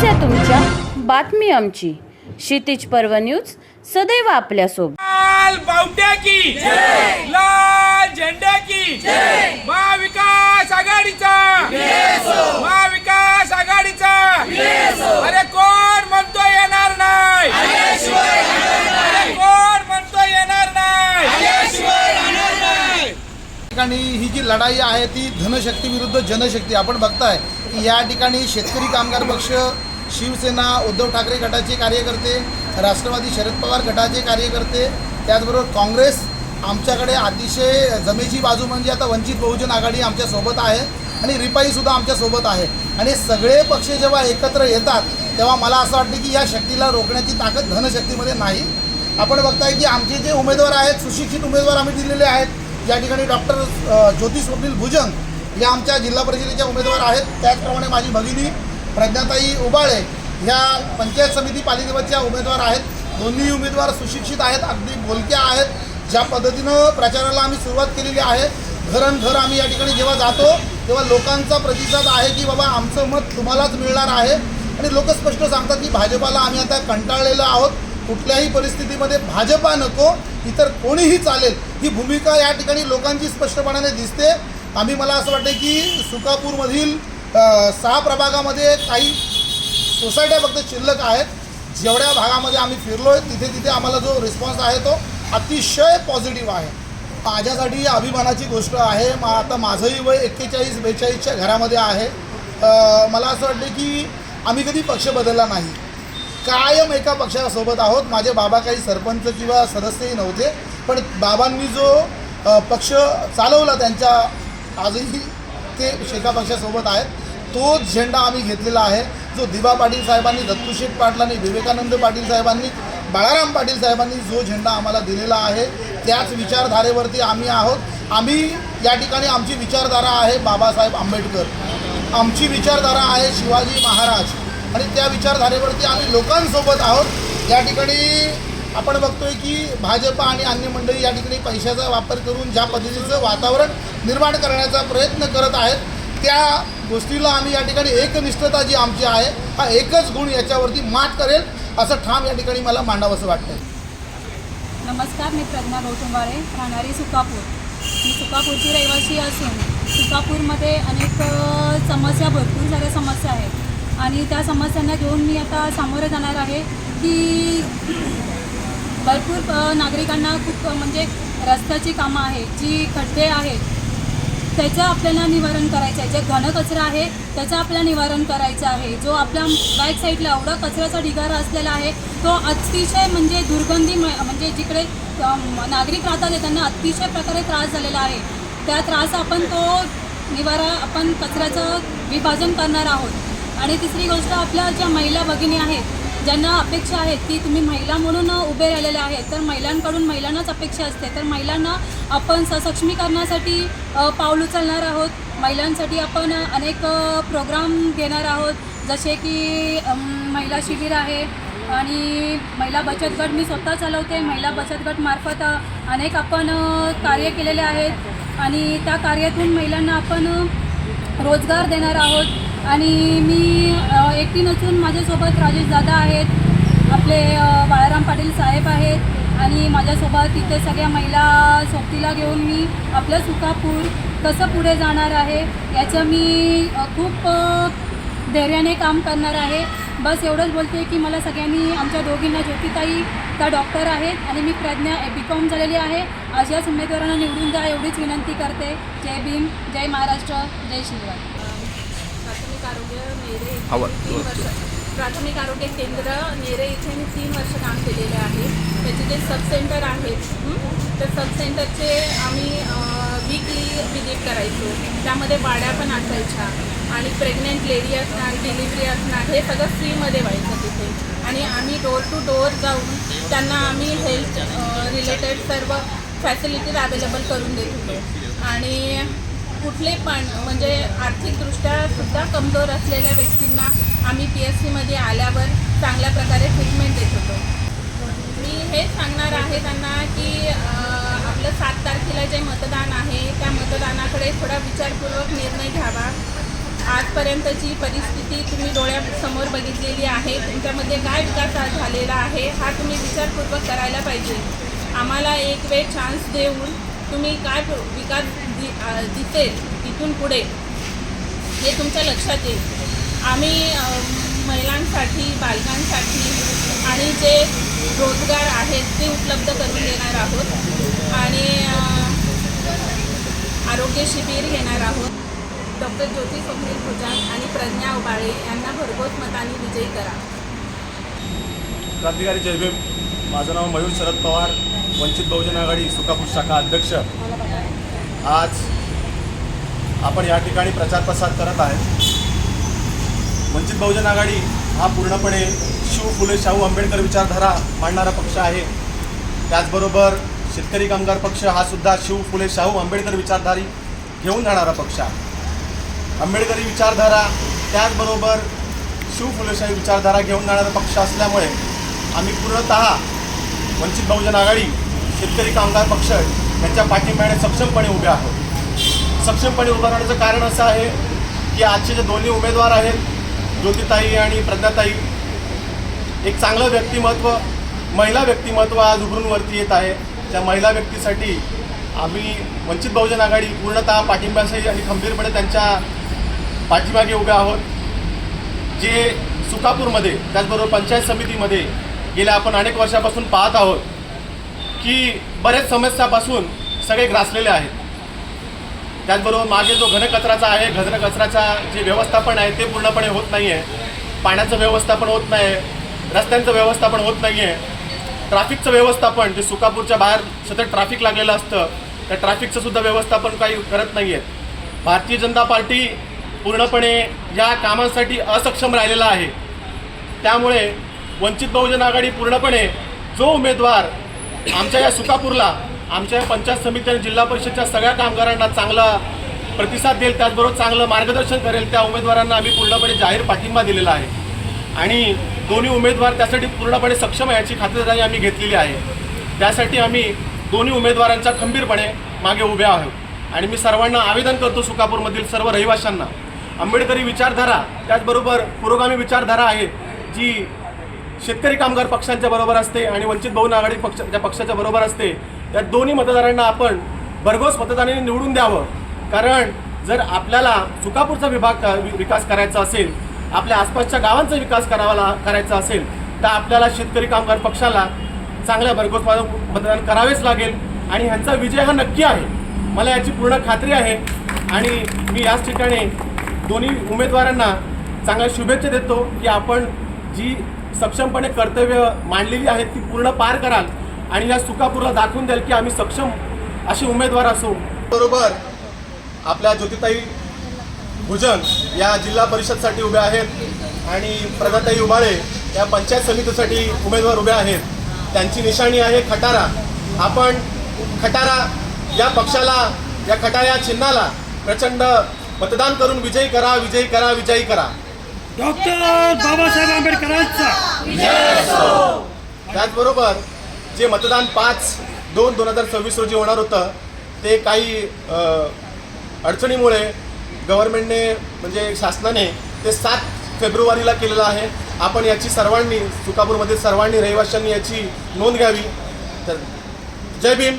समस्या तुमच्या. बातमी आमची. क्षितिज पर्व न्यूज सदैव आपल्यासोबत. लाल बावट्या की? लाल झेंडा की? महाविकास आघाडीचा. महाविकास आघाडीचा. अरे कोण म्हणतो येणार नाही? अरे कोण म्हणतो येणार नाही? ठिकाणी ही जी लढाई आहे ती धनशक्ती विरुद्ध जनशक्ती आपण बघताय. की या ठिकाणी शेतकरी कामगार पक्ष शिवसेना उद्धव ठाकरे गटाचे कार्यकर्ते राष्ट्रवादी शरद पवार गटाचे कार्यकर्ते त्याचबरोबर काँग्रेस आमच्याकडे अतिशय जमेची बाजू म्हणजे आता वंचित बहुजन आघाडी आमच्यासोबत आहे आणि रिपाईसुद्धा आमच्यासोबत आहे. आणि सगळे पक्ष जेव्हा एकत्र येतात तेव्हा मला असं वाटतं की या शक्तीला रोखण्याची ताकद धनशक्तीमध्ये नाही. आपण बघताय की आमचे जे उमेदवार आहेत सुशिक्षित उमेदवार आम्ही दिलेले आहेत. या ठिकाणी डॉक्टर ज्योती स्वप्नील भुजंग या आमच्या जिल्हा परिषदेच्या उमेदवार आहेत. त्याचप्रमाणे माझी भगिनी प्रज्ञाताई उबाळे ह्या पंचायत समिती पालिकेच्या उमेदवार आहेत. दोन्ही उमेदवार सुशिक्षित आहेत अगदी बोलक्या आहेत. ज्या पद्धतीनं प्रचाराला आम्ही सुरुवात केलेली आहे घरन घर आम्ही या ठिकाणी जेव्हा जातो तेव्हा लोकांचा प्रतिसाद आहे की बाबा आमचं मत तुम्हालाच मिळणार आहे. आणि लोक स्पष्ट सांगतात की भाजपाला आम्ही आता कंटाळलेलो आहोत. कुठल्याही परिस्थितीमध्ये भाजपा नको इतर कोणीही चालेल. ही भूमिका या ठिकाणी लोकांची स्पष्टपणाने दिसते. आम्ही मला असं वाटते की सुकापूरमधील सहा प्रभागामध्ये काही सोसायट्या फक्त शिल्लक आहेत. जेवढ्या भागामध्ये आम्ही फिरलो आहे तिथे तिथे आम्हाला जो रिस्पॉन्स आहे तो अतिशय पॉझिटिव्ह आहे. माझ्यासाठी अभिमानाची गोष्ट आहे. मा आता माझंही वय एक्केचाळीस बेचाळीसच्या घरामध्ये आहे. मला असं वाटते की आम्ही कधी पक्ष बदलला नाही. कायम एका पक्षासोबत आहोत. माझे बाबा काही सरपंच किंवा सदस्यही नव्हते. पण बाबांनी जो पक्ष चालवला त्यांच्या आजही ते शेका पक्षासोबत आहेत. तोच झेंडा आम्ही घेतलेला आहे. जो दिवा पाटील साहेबांनी दत्तूशेठ पाटलांनी विवेकानंद पाटील साहेबांनी बाळाराम पाटील साहेबांनी जो झेंडा आम्हाला दिलेला आहे त्याच विचारधारेवरती आम्ही आहोत. आम्ही या ठिकाणी आमची विचारधारा आहे बाबासाहेब आंबेडकर. आमची विचारधारा आहे शिवाजी महाराज. आणि त्या विचारधारेवरती आम्ही लोकांसोबत आहोत. या ठिकाणी आपण बघतोय की भाजप आणि अन्य मंडळी या ठिकाणी पैशाचा वापर करून ज्या पद्धतीचं वातावरण निर्माण करण्याचा प्रयत्न करत आहेत त्या गोष्टीला आम्ही या ठिकाणी एकनिष्ठता जी आमची आहे हा एकच गुण याच्यावरती मात करेल असं ठाम या ठिकाणी मला मांडावंसं वाटतं नमस्कार मी प्रज्ञा गौतमवारे राहणारी सुकापूर. मी सुकापूरची रहिवासी असून सुकापूरमध्ये अनेक समस्या भरपूर साऱ्या समस्या आहेत. आणि त्या समस्यांना घेऊन मी आता सामोरे जाणार आहे की भरपूर नागरिकांना खूप म्हणजे रस्त्याची कामं आहेत जी खड्डे आहेत त्याचं आपल्याला निवारण करायचं आहे. जे घनकचरा आहे त्याचं आपल्याला निवारण करायचं आहे. जो आपल्या बॅक साईडला एवढा कचऱ्याचा ढिगारा असलेला आहे तो अतिशय म्हणजे दुर्गंधी म- म्हणजे जिकडे नागरिक राहतात त्यांना अतिशय प्रकारे त्रास झालेला आहे. त्या त्रास आपण तो निवारा आपण कचऱ्याचं विभाजन करणार आहोत. आणि तिसरी गोष्ट आपल्या ज्या महिला भगिनी आहेत ज्यांना अपेक्षा आहेत की तुम्ही महिला म्हणून उभे राहिलेले आहेत. तर महिलांकडून महिलांनाच अपेक्षा असते. तर महिलांना आपण सक्षमीकरणासाठी पाऊल उचलणार आहोत. महिलांसाठी आपण अनेक प्रोग्राम घेणार आहोत. जसे की महिला शिबिर आहे आणि महिला बचत गट मी स्वतः चालवते. महिला बचत गटमार्फत अनेक आपण कार्य केलेले आहेत. आणि त्या कार्यातून महिलांना आपण रोजगार देणार आहोत. आणि मी एकटी नसून माझ्यासोबत राजेश दादा आहेत आपले बाळाराम पाटील साहेब आहेत आणि माझ्यासोबत इथे सगळ्या महिला सोबतीला घेऊन मी आपलं सुखापूर कसं पुढे जाणार आहे याचं मी खूप धैर्याने काम करणार आहे. बस एवढंच बोलते की मला सगळ्यांनी आमच्या दोघींना ज्योतिताई त्या डॉक्टर आहेत आणि मी प्रज्ञा बी कॉम झालेली आहे. अशाच उमेदवारांना निवडून द्या एवढीच विनंती करते. जय भीम जय महाराष्ट्र जय शिवराय. आरोग्य नेरे तीन वर्ष प्राथमिक आरोग्य केंद्र नेरे इथे मी तीन वर्ष काम केलेले आहे. त्याचे जे सब सेंटर आहेत तर सब सेंटरचे आम्ही वीकली विजिट करायचो. त्यामध्ये वाड्या पण असायच्या आणि प्रेग्नेंट लेडी असणार डिलिव्हरी असणार हे सगळं फ्रीमध्ये व्हायचं तिथे. आणि आम्ही डोर टू डोर जाऊन त्यांना आम्ही हेल्थ रिलेटेड सर्व फॅसिलिटीज अवेलेबल करून देत होतो. आणि कुठले पण म्हणजे आर्थिकदृष्ट्या सुद्धा कमजोर असलेल्या व्यक्तींना आम्ही पी एस सीमध्ये आल्यावर चांगल्या प्रकारे ट्रीटमेंट देत होतो. मी हे सांगणार आहे त्यांना की आपलं सात तारखेला जे मतदान आहे त्या मतदानाकडे थोडा विचारपूर्वक निर्णय घ्यावा. आजपर्यंतची परिस्थिती तुम्ही डोळ्यासमोर बघितलेली आहे. तुमच्यामध्ये काय विकास झालेला आहे हा तुम्ही विचारपूर्वक करायला पाहिजे. आम्हाला एक वेळ चान्स देऊन तुम्ही काय विकास दिसेल तिथून पुढे हे तुमच्या लक्षात येईल. आम्ही महिलांसाठी बालकांसाठी आणि जे रोजगार आहेत ते उपलब्ध करून देणार आहोत. आणि आरोग्य शिबिर घेणार आहोत. डॉक्टर ज्योती स्वप्नील भुजान आणि प्रज्ञा उबाळे यांना भरघोस मताने विजयी करा. क्रांतिकारी जयभीम माझं नाव मयूर शरद पवार. वंचित बहुजन आघाडी सुकापूर शाखा अध्यक्ष. आज आपण या ठिकाणी प्रचार प्रसार करत आहे वंचित बहुजन आघाडी हा पूर्णपणे शिव फुले शाहू आंबेडकर विचारधारा मांडणारा पक्ष आहे. त्याचबरोबर शेतकरी कामगार पक्ष हा सुद्धा शिव फुले शाहू आंबेडकर विचारधारी घेऊन जाणारा पक्ष आहे. आंबेडकरी विचारधारा त्याचबरोबर शिव फुलेशाही विचारधारा घेऊन जाणारा पक्ष असल्यामुळे आम्ही पूर्णतः वंचित बहुजन आघाडी शेतकरी कामगार पक्ष त्यांच्या पाठिंब्याने सक्षमपणे उभे आहोत. सक्षमपणे उभं राहण्याचं कारण असं आहे की आजचे जे दोन्ही उमेदवार आहेत ज्योतिताई आणि प्रज्ञाताई एक चांगलं व्यक्तिमत्व महिला व्यक्तिमत्व आज उभरून वरती येत आहे. त्या महिला व्यक्तीसाठी आम्ही वंचित बहुजन आघाडी पूर्णतः पाठिंब्यासही आणि खंबीरपणे त्यांच्या पाठीमागे उभे आहोत. जे सुकापूरमध्ये त्याचबरोबर पंचायत समितीमध्ये गेल्या आपण अनेक वर्षापासून पाहत आहोत की बऱ्याच समस्यापासून सगळे ग्रासलेले आहेत. त्याचबरोबर मागे जो घनकचराचा आहे घनकचऱ्याचा जे व्यवस्थापन आहे ते पूर्णपणे होत नाही आहे पाण्याचं व्यवस्थापन होत नाही आहे रस्त्यांचं व्यवस्थापन होत नाही आहे ट्रॅफिकचं व्यवस्थापन जे सुकापूरच्या बाहेर सतत ट्रॅफिक लागलेलं असतं त्या ट्रॅफिकचं सुद्धा व्यवस्थापन काही करत नाही आहेत भारतीय जनता पार्टी पूर्णपणे या कामांसाठी असक्षम राहिलेला आहे. त्यामुळे वंचित बहुजन आघाडी पूर्णपणे जो उमेदवार आमच्या या सुकापूरला आमच्या या पंचायत समिती आणि जिल्हा परिषदच्या सगळ्या कामगारांना चांगला प्रतिसाद देईल त्याचबरोबर चांगलं मार्गदर्शन करेल त्या उमेदवारांना आम्ही पूर्णपणे जाहीर पाठिंबा दिलेला आहे. आणि दोन्ही उमेदवार त्यासाठी पूर्णपणे सक्षम आहे याची खात्रीदारी आम्ही घेतलेली आहे. त्यासाठी आम्ही दोन्ही उमेदवारांच्या खंबीरपणे मागे उभे आहोत. आणि मी सर्वांना आवेदन करतो सुकापूरमधील सर्व रहिवाशांना. आंबेडकरी विचारधारा त्याचबरोबर पुरोगामी विचारधारा आहे जी शेतकरी कामगार पक्षांच्या बरोबर असते आणि वंचित बहुजन आघाडी पक्ष ज्या पक्षाच्या बरोबर असते त्या दोन्ही मतदारांना आपण भरघोस मतदानाने निवडून द्यावं. कारण जर आपल्याला सुकापूरचा विभाग वि- विकास करायचा असेल आपल्या आसपासच्या गावांचा विकास करावा करायचा असेल तर आपल्याला शेतकरी कामगार पक्षाला चांगल्या भरघोस मतदान करावेच लागेल आणि ह्यांचा विजय हा नक्की आहे. मला याची पूर्ण खात्री आहे आणि मी याच ठिकाणी दोन्ही उमेदवारांना चांगल्या शुभेच्छा देतो की आपण जी सक्षमपणे कर्तव्य मांडलेली आहेत ती पूर्ण पार कराल आणि या सुकापूरला दाखवून द्याल की आम्ही सक्षम असे उमेदवार असू. बरोबर. आपल्या ज्योतिताई भुजन या जिल्हा परिषदसाठी उभ्या आहेत आणि प्रजाताई उबाळे या पंचायत समितीसाठी उमेदवार उभे आहेत. त्यांची निशाणी आहे खटारा. आपण खटारा या पक्षाला या खटारा या चिन्हाला प्रचंड मतदान करून विजयी करा विजयी करा विजयी करा. डॉक्टर बाबासाहेब आंबेडकरांचा. त्याचबरोबर जे मतदान पाच दोन दोन हजार सव्वीस रोजी होणार होतं ते काही अडचणीमुळे गव्हर्नमेंटने म्हणजे शासनाने ते सात फेब्रुवारीला केलेलं आहे. आपण याची सर्वांनी सुकापूरमधील सर्वांनी रहिवाशांनी याची नोंद घ्यावी. तर जय भीम.